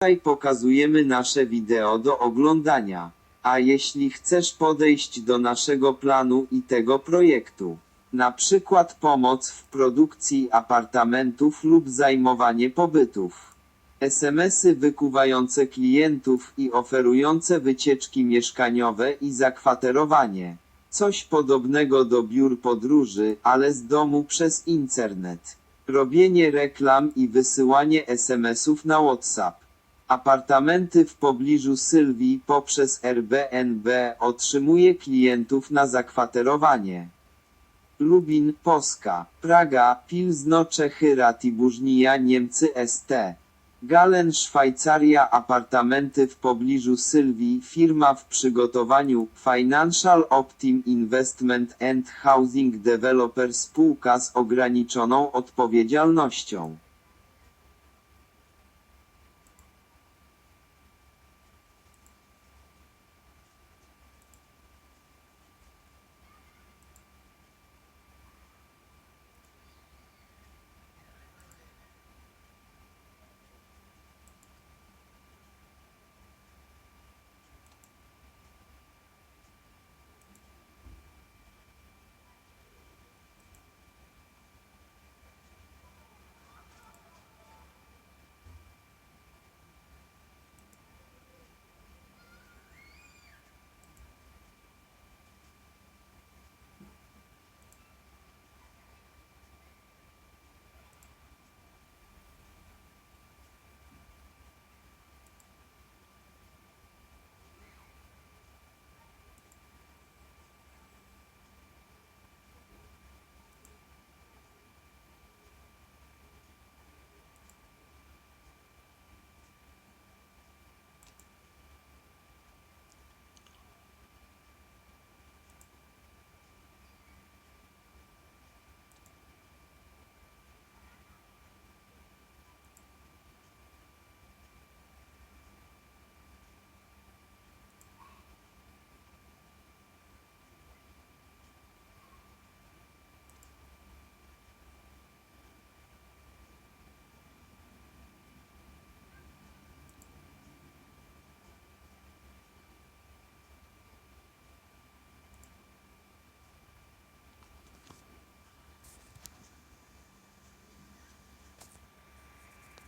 Tutaj pokazujemy nasze wideo do oglądania. A jeśli chcesz podejść do naszego planu i tego projektu, na przykład pomoc w produkcji apartamentów lub zajmowanie pobytów, SMS-y wykuwające klientów i oferujące wycieczki mieszkaniowe i zakwaterowanie. Coś podobnego do biur podróży, ale z domu przez internet. Robienie reklam i wysyłanie SMS-ów na WhatsApp. Apartamenty w pobliżu Sylwii poprzez Airbnb otrzymuje klientów na zakwaterowanie. Lubin, Polska, Praga, Pilzno, Czechy, Ratibużnija, Niemcy, ST. Galen, Szwajcaria, apartamenty w pobliżu Sylwii, firma w przygotowaniu, Financial Optim Investment and Housing Developer spółka z ograniczoną odpowiedzialnością.